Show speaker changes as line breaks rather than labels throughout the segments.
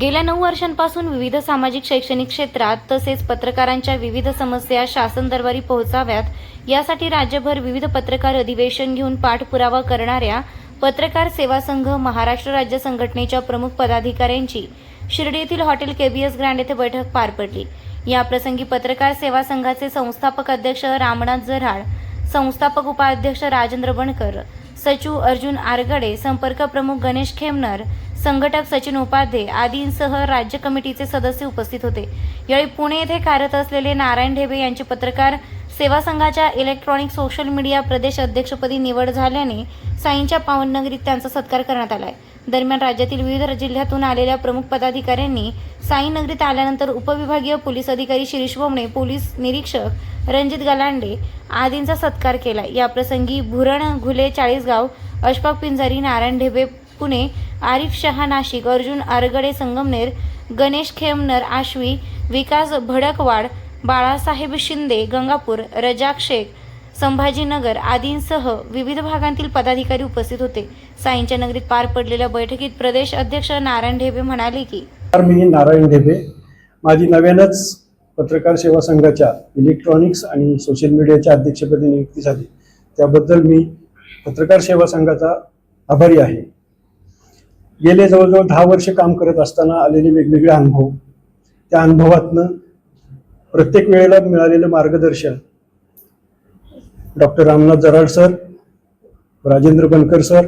गेल्या नऊ वर्षांपासून विविध सामाजिक शैक्षणिक क्षेत्रात तसेच पत्रकारांच्या विविध समस्या शासन दरबारी पोहोचाव्यात. यासाठी राज्यभर विविध पत्रकार अधिवेशन घेऊन पाठपुरावा करणाऱ्या पत्रकार सेवा संघ महाराष्ट्र राज्य संघटनेच्या प्रमुख पदाधिकाऱ्यांची शिर्डी येथील हॉटेल केबीएस ग्रँड येथे बैठक पार पडली. याप्रसंगी पत्रकार सेवा संघाचे संस्थापक अध्यक्ष रामनाथ जराड संस्थापक उपाध्यक्ष राजेंद्र बनकर सचिव अर्जुन आरगडे संपर्क प्रमुख गणेश खेमनर संघटक सचिन उपाध्ये आदींसह राज्य कमिटीचे सदस्य उपस्थित होते. यावेळी पुणे येथे कार्यरत असलेले नारायण ढेबे यांची पत्रकार सेवा संघाच्या इलेक्ट्रॉनिक सोशल मीडिया प्रदेश अध्यक्षपदी निवड झाल्याने साईंच्या पावननगरीत त्यांचा सत्कार करण्यात आलाय. दरम्यान राज्यातील विविध जिल्ह्यातून आलेल्या प्रमुख पदाधिकाऱ्यांनी साईनगरीत आल्यानंतर उपविभागीय पोलीस अधिकारी शिरीष बोमणे पोलीस निरीक्षक रणजित गलांडे आदींचा सत्कार केला याप्रसंगी भुरण घुले चाळीसगाव अशफाक पिंजारी नारायण ढेबे पुणे आरिफ शहा नाशिक अर्जुन आरगडे संगमनेर गणेश खेमनर आश्वी विकास भडकवाड बाळासाहेब शिंदे गंगापूर रजाक शेख संभाजीनगर आदींसह विविध भागांतील पदाधिकारी उपस्थित होते. साईंच्या नगरीत पार पडलेल्या बैठकीत प्रदेश अध्यक्ष नारायण ढेबे म्हणाले की
मी नारायण ढेबे. माझी नव्यानंच पत्रकार सेवा संघाच्या इलेक्ट्रॉनिक्स आणि सोशल मीडियाच्या अध्यक्षपदी नियुक्ती झाली. त्याबद्दल मी पत्रकार सेवा संघाचा आभारी आहे. गेले जवळजवळ दहा वर्ष काम करत असताना आलेले वेगवेगळे अनुभव. त्या अनुभवातनं प्रत्येक वेळेला मिळालेलं मार्गदर्शन. Doctor Ramnath Jarad sir Rajendra Bankar sir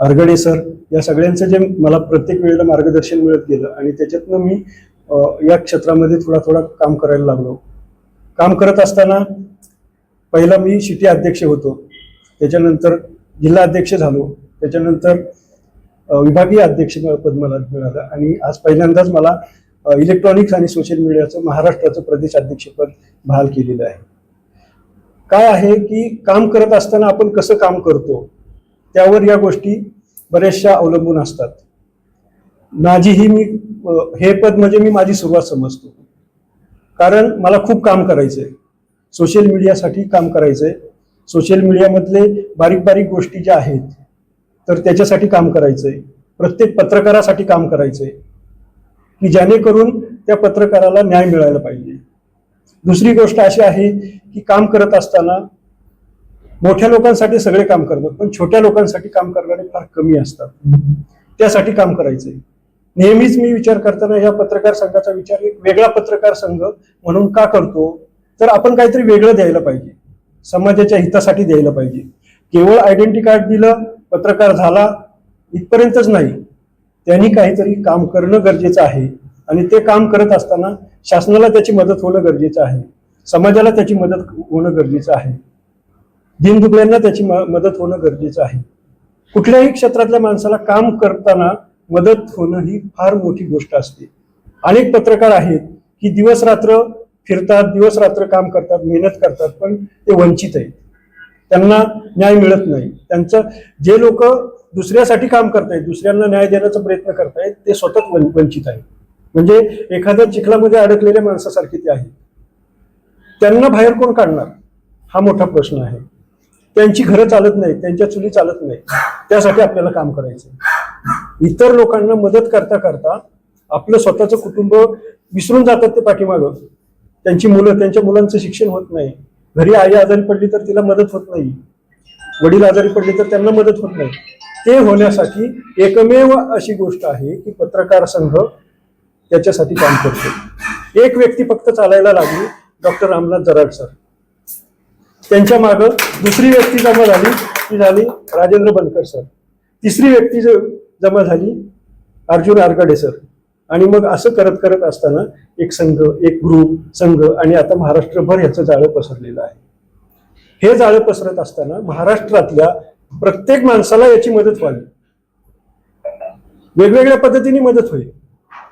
Argade sir या सगळ्यांचं जे मला प्रत्येक वेळेला मार्गदर्शन मिळत गेलं आणि त्याच्यातनं मी या क्षेत्रामध्ये थोडा थोडा काम करायला लागलो. काम करत असताना पहिला मी शिटी अध्यक्ष होतो. त्याच्यानंतर जिल्हा अध्यक्ष झालो. त्याच्यानंतर विभागीय अध्यक्ष पद मला मिळालं. आणि आज पहिल्यांदाच मला इलेक्ट्रॉनिक्स आणि सोशल मीडियाचं महाराष्ट्राचं प्रदेश अध्यक्षपद बहाल केलेलं आहे. काय आहे की काम करत असताना आपण कसं काम करतो त्यावर या गोष्टी बऱ्याचशा अवलंबून असतात. माझी ही मी हे पद म्हणजे मी माझी सुरुवात समजतो. कारण मला खूप काम करायचं आहे सोशल मीडियासाठी काम करायचं आहे सोशल मीडियामधले बारीक बारीक गोष्टी ज्या आहेत तर त्याच्यासाठी काम करायचंय. प्रत्येक पत्रकारासाठी काम करायचंय. की जेणेकरून त्या पत्रकाराला न्याय मिळायला पाहिजे. दुसरी गोष्ट अशी आहे की काम करत असताना मोठ्या लोकांसाठी सगळे काम करतात पण छोट्या लोकांसाठी काम करणारे फार कमी असतात. त्यासाठी काम करायचंय. नेहमीच मी विचार करताना या पत्रकार संघाचा विचार एक वेगळा पत्रकार संघ म्हणून का करतो? तर आपण काहीतरी वेगळं द्यायला पाहिजे. समाजाच्या हितासाठी द्यायला पाहिजे. केवळ आयडेंटिटी कार्ड दिलं पत्रकार झाला इथपर्यंतच नाही. त्यांनी काहीतरी काम करणं गरजेचं आहे. आणि ते काम करत असताना शासनाला त्याची मदत होणं गरजेचं आहे. समाजाला त्याची मदत होणं गरजेचं आहे. दिनदुबळ्यांना त्याची म- मदत होणं गरजेचं आहे. कुठल्याही क्षेत्रातल्या माणसाला काम करताना मदत होणं ही फार मोठी गोष्ट असते. अनेक पत्रकार आहेत की दिवस रात्र फिरतात दिवस रात्र काम करतात मेहनत करतात पण ते वंचित आहेत. त्यांना न्याय मिळत नाही. त्यांचं जे लोक दुसऱ्यासाठी काम करतायत दुसऱ्यांना न्याय देण्याचा प्रयत्न करतायत ते स्वतःच वंचित आहेत. म्हणजे एखाद्या चिखलामध्ये अडकलेल्या माणसासारखे ते आहेत. त्यांना बाहेर कोण काढणार? हा मोठा प्रश्न आहे. त्यांची घरं चालत नाहीत त्यांच्या चुली चालत नाही त्यासाठी आपल्याला काम करायचं इतर लोकांना मदत करता करता आपलं स्वतःचं कुटुंब विसरून जातात ते पाठीमागं. त्यांची मुलं त्यांच्या मुलांचं शिक्षण होत नाही. घरी आई आजारी पडली तर तिला मदत होत नाही. वडील आजारी पडले तर त्यांना मदत होत नाही. ते होण्यासाठी एकमेव अशी गोष्ट आहे की पत्रकार संघ त्याच्यासाठी काम करतो. एक व्यक्ती फक्त चालायला लागली डॉक्टर रामनाथ जराड सर. त्यांच्या मागं दुसरी व्यक्ती जमा झाली ती झाली राजेंद्र बनकर सर. तिसरी व्यक्ती जमा झाली अर्जुन आरगडे सर. आणि मग असं करत करत असताना एक संघ एक ग्रुप संघ आणि आता महाराष्ट्रभर ह्याचं जाळं पसरलेलं आहे. हे जाळं पसरत असताना महाराष्ट्रातल्या प्रत्येक माणसाला याची मदत व्हावी. वेगवेगळ्या पद्धतीने मदत होईल.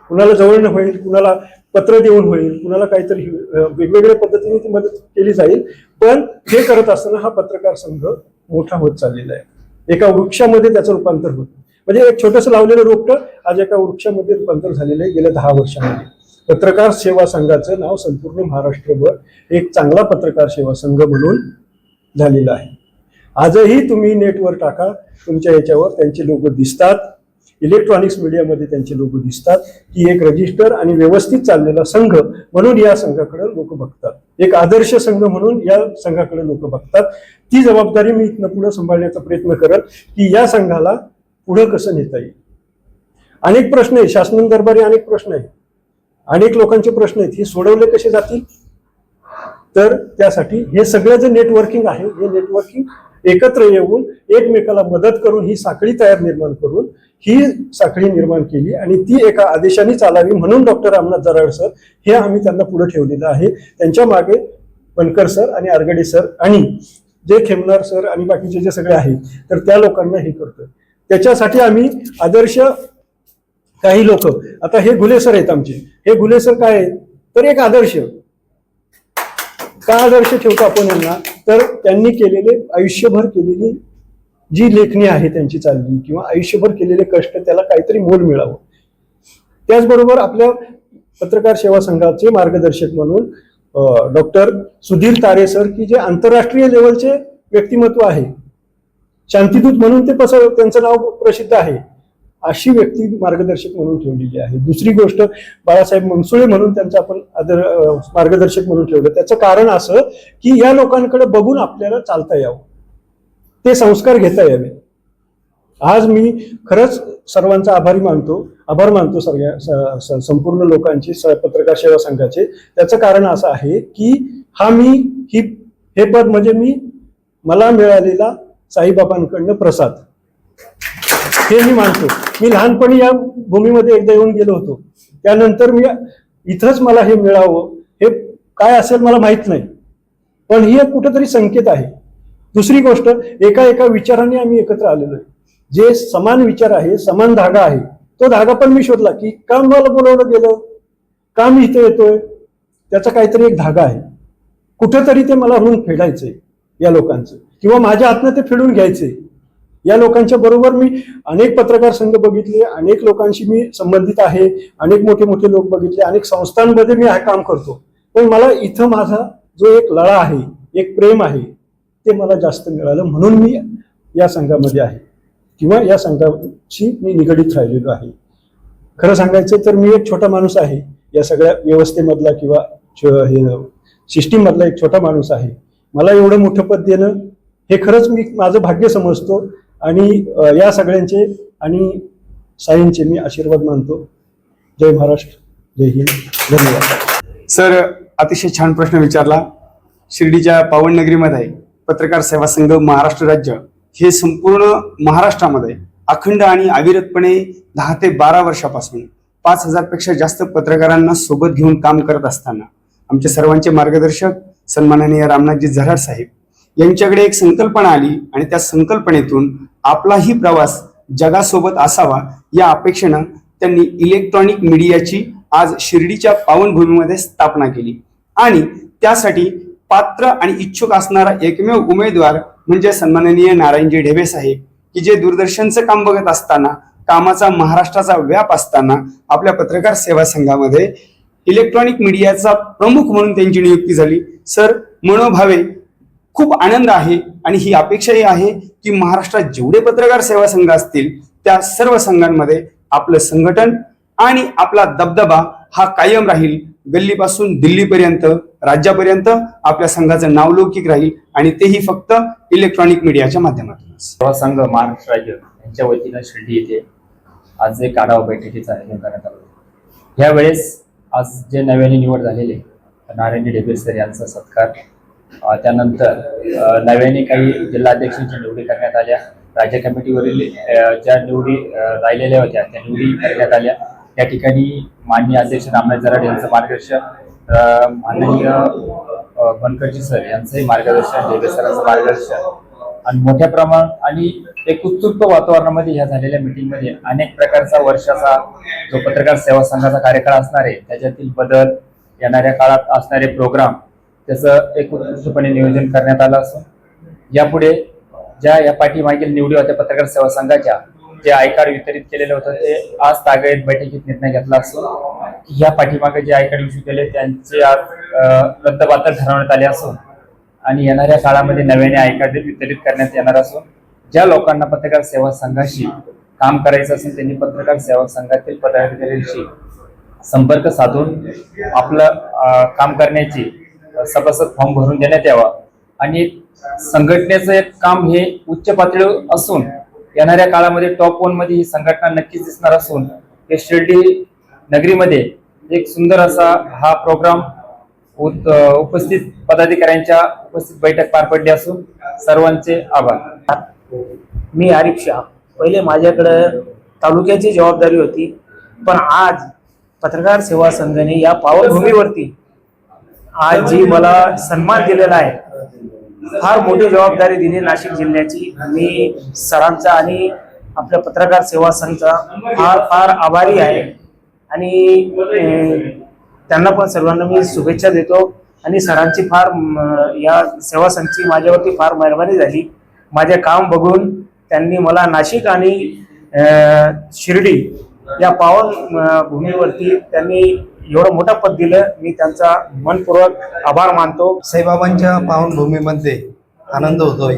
कुणाला जवळनं होईल कुणाला पत्र देऊन होईल कुणाला काहीतरी वेगवेगळ्या पद्धतीने ती मदत केली जाईल. पण हे करत असताना हा पत्रकार संघ मोठा होत चाललेला आहे. एका वृक्षामध्ये त्याचं रूपांतर होतं. म्हणजे एक छोटस लावलेलं रोपटं आज एका वृक्षामध्ये रूपांतर झालेलं आहे गेल्या दहा वर्षामध्ये. पत्रकार सेवा संघाचं नाव संपूर्ण महाराष्ट्रभर एक चांगला पत्रकार सेवा संघ म्हणून झालेला आहे. आजही तुम्ही नेटवर टाका तुमच्या याच्यावर त्यांचे लोक दिसतात. इलेक्ट्रॉनिक्स मीडियामध्ये त्यांचे लोक दिसतात. की एक रजिस्टर आणि व्यवस्थित चाललेला संघ म्हणून या संघाकडे लोक बघतात. एक आदर्श संघ म्हणून या संघाकडे लोक बघतात. ती जबाबदारी मी इथनं पुढे सांभाळण्याचा प्रयत्न करत की या संघाला पुढं कसं नेता येईल? अनेक प्रश्न आहे शासन दरबारी अनेक प्रश्न आहेत. अनेक लोकांचे प्रश्न आहेत. हे सोडवले कसे जातील? तर त्यासाठी हे सगळं जे नेटवर्किंग आहे हे नेटवर्किंग एकत्र येऊन एकमेकाला मदत करून ही साखळी तयार निर्माण करून ही साखळी निर्माण केली आणि ती एका आदेशाने चालावी म्हणून डॉक्टर रामनाथ जराड सर हे आम्ही त्यांना पुढे ठेवलेलं आहे. त्यांच्या मागे बनकर सर आणि आरगडे सर आणि जे खेमनार सर आणि बाकीचे जे सगळे आहेत तर त्या लोकांना हे करतोय. त्याच्यासाठी आम्ही आदर्श काही लोक. आता हे गुलेसर आहेत आमचे. हे गुलेसर काय आहेत तर एक आदर्श. का आदर्श ठेवतो आपण यांना? तर त्यांनी केलेले आयुष्यभर केलेली जी लेखणी आहे त्यांची चालली किंवा आयुष्यभर केलेले कष्ट त्याला काहीतरी मोल मिळावं. त्याचबरोबर आपल्या पत्रकार सेवा संघाचे मार्गदर्शक म्हणून डॉक्टर सुधीर तारे सर की जे आंतरराष्ट्रीय लेवलचे व्यक्तिमत्व आहे. शांतीदूत म्हणून ते पस त्यांचं नाव प्रसिद्ध आहे. अशी व्यक्ती मार्गदर्शक म्हणून ठेवलेली आहे. दुसरी गोष्ट बाळासाहेब मनसुळे म्हणून त्यांचं आपण आदर मार्गदर्शक म्हणून ठेवलं. त्याचं कारण असं की या लोकांकडे बघून आपल्याला चालता यावं. ते संस्कार घेता यावे. आज मी खरंच सर्वांचा आभारी मानतो आभार मानतो सगळ्या संपूर्ण लोकांचे स- पत्रकार सेवा संघाचे. त्याचं कारण असं आहे की हा मी ही हे पद म्हणजे मी मला मिळालेला साईबाबांकडनं प्रसाद. हे मी मानतो. मी लहानपणी या भूमीमध्ये एकदा येऊन गेलो होतो. त्यानंतर मी इथंच मला हे मिळावं. हे काय असेल मला माहीत नाही. पण ही एक कुठंतरी संकेत आहे. दुसरी गोष्ट एका एका विचाराने आम्ही एकत्र आलेलो आहे. जे समान विचार आहे समान धागा आहे तो धागा पण मी शोधला की का मला बोलवलं गेलं. का मी इथे येतोय. त्याचा काहीतरी एक धागा आहे. कुठेतरी ते मला ऋण फेडायचंय. या लोकांचं. किंवा माझ्या हातनं ते फेडून घ्यायचे. या लोकांच्या बरोबर मी अनेक पत्रकार संघ बघितले अनेक लोकांशी मी संबंधित आहे अनेक मोठे मोठे लोक बघितले अनेक संस्थांमध्ये मी हे काम करतो. पण मला इथं माझा जो एक लळा आहे एक प्रेम आहे ते मला जास्त मिळालं म्हणून मी या संघामध्ये आहे. किंवा या संघाशी मी निगडीत राहिलेलो आहे. खरं सांगायचं तर मी एक छोटा माणूस आहे. या सगळ्या व्यवस्थेमधला किंवा सिस्टीममधला हे एक छोटा माणूस आहे. मला एवढं मोठं पद देणं हे खरंच मी माझं भाग्य समजतो आणि या सगळ्यांचे आणि साईंचे मी आशीर्वाद मानतो. जय महाराष्ट्र. जय हिंद. धन्यवाद.
सर अतिशय छान प्रश्न विचारला. शिर्डीच्या पावननगरीमध्ये पत्रकार सेवा संघ महाराष्ट्र राज्य हे संपूर्ण महाराष्ट्रामध्ये अखंड आणि अविरतपणे दहा ते बारा वर्षापासून पाच हजारपेक्षा जास्त पत्रकारांना सोबत घेऊन काम करत असताना आमचे सर्वांचे मार्गदर्शक सन्माननीय रामनाथजी झराड साहेब. यांच्याकडे एक संकल्पना आली आणि त्या संकल्पनेतून आपलाही प्रवास जगासोबत असावा या अपेक्षेनं त्यांनी इलेक्ट्रॉनिक मीडियाची आज शिर्डीच्या पावनभूमीमध्ये स्थापना केली. आणि त्यासाठी पात्र आणि इच्छुक असणारा एकमेव उमेदवार म्हणजे सन्माननीय नारायणजी ढेबे साहेब की जे दूरदर्शनचं काम बघत असताना कामाचा महाराष्ट्राचा व्याप असताना आपल्या पत्रकार सेवा संघामध्ये इलेक्ट्रॉनिक मीडियाचा प्रमुख म्हणून त्यांची नियुक्ती झाली. सर मनोभावे खूप आनंद आहे आणि ही अपेक्षाही आहे की महाराष्ट्रात जेवढे पत्रकार सेवा संघ असतील त्या सर्व संघांमध्ये आपलं संघटन आणि आपला दबदबा हा कायम राहील. गल्लीपासून दिल्लीपर्यंत राज्यापर्यंत आपल्या संघाचं नावलौकिक राहील आणि तेही फक्त इलेक्ट्रॉनिक मीडियाच्या माध्यमातून
सेवा संघ महाराष्ट्र राज्य यांच्या वतीनं शिर्डी येथे आज एक आढावा बैठकीचं आयोजन करण्यात आलं यावेळेस आज जे नव्याने निवड झालेले नारायणजी डेबे सर यांचा सत्कार. त्यानंतर नव्याने काही जिल्हाध्यक्षांच्या निवडी करण्यात आल्या. राज्य कमिटीवरील ज्या निवडी राहिलेल्या होत्या त्या निवडी करण्यात आल्या. त्या ठिकाणी माननीय अध्यक्ष रामराज जराड यांचं मार्गदर्शन माननीय बनकरजी सर यांचंही मार्गदर्शन डेबे सरांचं मार्गदर्शन. आणि मोठ्या प्रमाणात आणि एक उत्सुक वातावरणामध्ये ह्या झालेल्या मिटिंगमध्ये अनेक प्रकारचा वर्षाचा जो पत्रकार सेवा संघाचा कार्यकाळ असणार आहे त्याच्यातील बदल येणाऱ्या काळात असणारे प्रोग्राम त्याचं एक उत्कृष्टपणे नियोजन करण्यात आलं असून यापुढे ज्या या पाठीमागील निवडी होत्या पत्रकार सेवा संघाच्या जे आयकार वितरित केलेलं होतं ते आज तागायत बैठकीत निर्णय घेतला असून या पाठीमागे जे आय कार्ड इश्यू केले त्यांचे आज अं, रद्दबातल ठरवण्यात आले असून आणि येणाऱ्या काळामध्ये नव्याने आयकार वितरित करण्यात येणार असून ज्या लोकांना पत्रकार सेवा संघाशी काम करायचं असेल त्यांनी पत्रकार सेवा संघातील पदाधिकाऱ्यांशी संपर्क साधून आपलं काम करण्याची सभासद फॉर्म भरून देण्यात यावा. आणि संघटनेचं एक काम हे उच्च पातळीवर असून येणाऱ्या काळामध्ये टॉप वनमध्ये ही संघटना नक्कीच दिसणार असून हे शिर्डी नगरीमध्ये एक सुंदर असा हा प्रोग्राम उत- उपस्थित पदाधिकाऱ्यांच्या उपस्थित बैठक पार पडली असून सर्वांचे आभार.
मी आरिफ शाह. पहिले माझ्याकडं तालुक्याची जबाबदारी होती पण आज पत्रकार सेवा संघाने या पावनभूमीवरती आज जी मला सन्मान दिलेला आहे फार मोठी जबाबदारी दिली नाशिक जिल्ह्याची. मी सरांचा आणि आपल्या पत्रकार सेवा संघचा फार फार आभारी आहे. आणि त्यांना पण सर्वांना मी शुभेच्छा देतो. आणि सरांची फार या सेवा संघची माझ्यावरती फार मेहरबानी झाली. माझे काम बघून त्यांनी मला नाशिक आणि शिर्डी या पावन भूमीवरती त्यांनी एवढं मोठं पद दिलं. मी त्यांचा मनपूर्वक आभार मानतो.
साईबाबांच्या पावनभूमीमध्ये आनंद होतोय.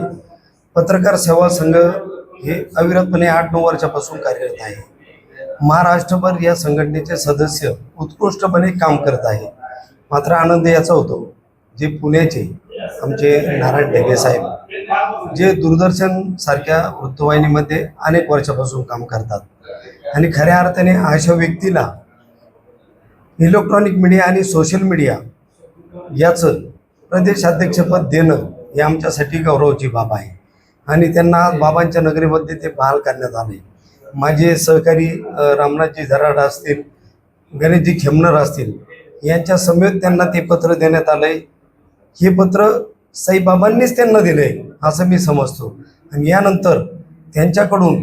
पत्रकार सेवा संघ हे अविरतपणे आठ नऊ वर्षापासून कार्यरत आहे. महाराष्ट्रभर या संघटनेचे सदस्य उत्कृष्टपणे काम करत आहे. मात्र आनंद याचा होतो. जे पुण्याचे आमचे नारायण ढेगे साहेब जे दूरदर्शन सारख्या वृत्तवाहिनीमध्ये अनेक वर्षापासून काम करतात. आणि खऱ्या अर्थाने अशा व्यक्तीला इलेक्ट्रॉनिक मीडिया आणि सोशल मीडिया याचं प्रदेशाध्यक्षपद देणं हे आमच्यासाठी गौरवाची बाब आहे. आणि त्यांना आज बाबांच्या नगरीमध्ये ते बहाल करण्यात आले. माझे सहकारी रामनाथजी झराड असतील गणेशजी खेमनर असतील यांच्या समेत त्यांना ते पत्र देण्यात आलं. आहे हे पत्र साईबाबांनीच त्यांना दिलं आहे असं मी समजतो. आणि यानंतर त्यांच्याकडून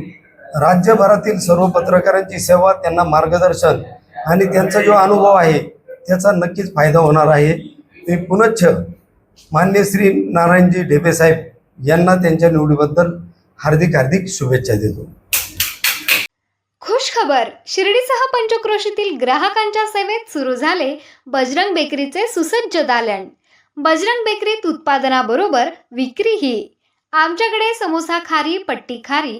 राज्यभरातील सर्व पत्रकारांची सेवा त्यांना मार्गदर्शन आणि त्यांचा जो अनुभव आहे त्याचा नक्कीच फायदा होणार आहे. ते पुनच्छ मान्य श्री नारायणजी ढेपे साहेब यांना त्यांच्या निवडीबद्दल हार्दिक हार्दिक शुभेच्छा देतो.
खुश खबर शिर्डीसह पंचक्रोशीतील ग्राहकांच्या सेवेत सुरू झाले बजरंग बेकरीचे सुसज्ज दालन. बजरंग बेकरीत उत्पादनाबरोबर विक्रीही. आमच्याकडे समोसा खारी पट्टी खारी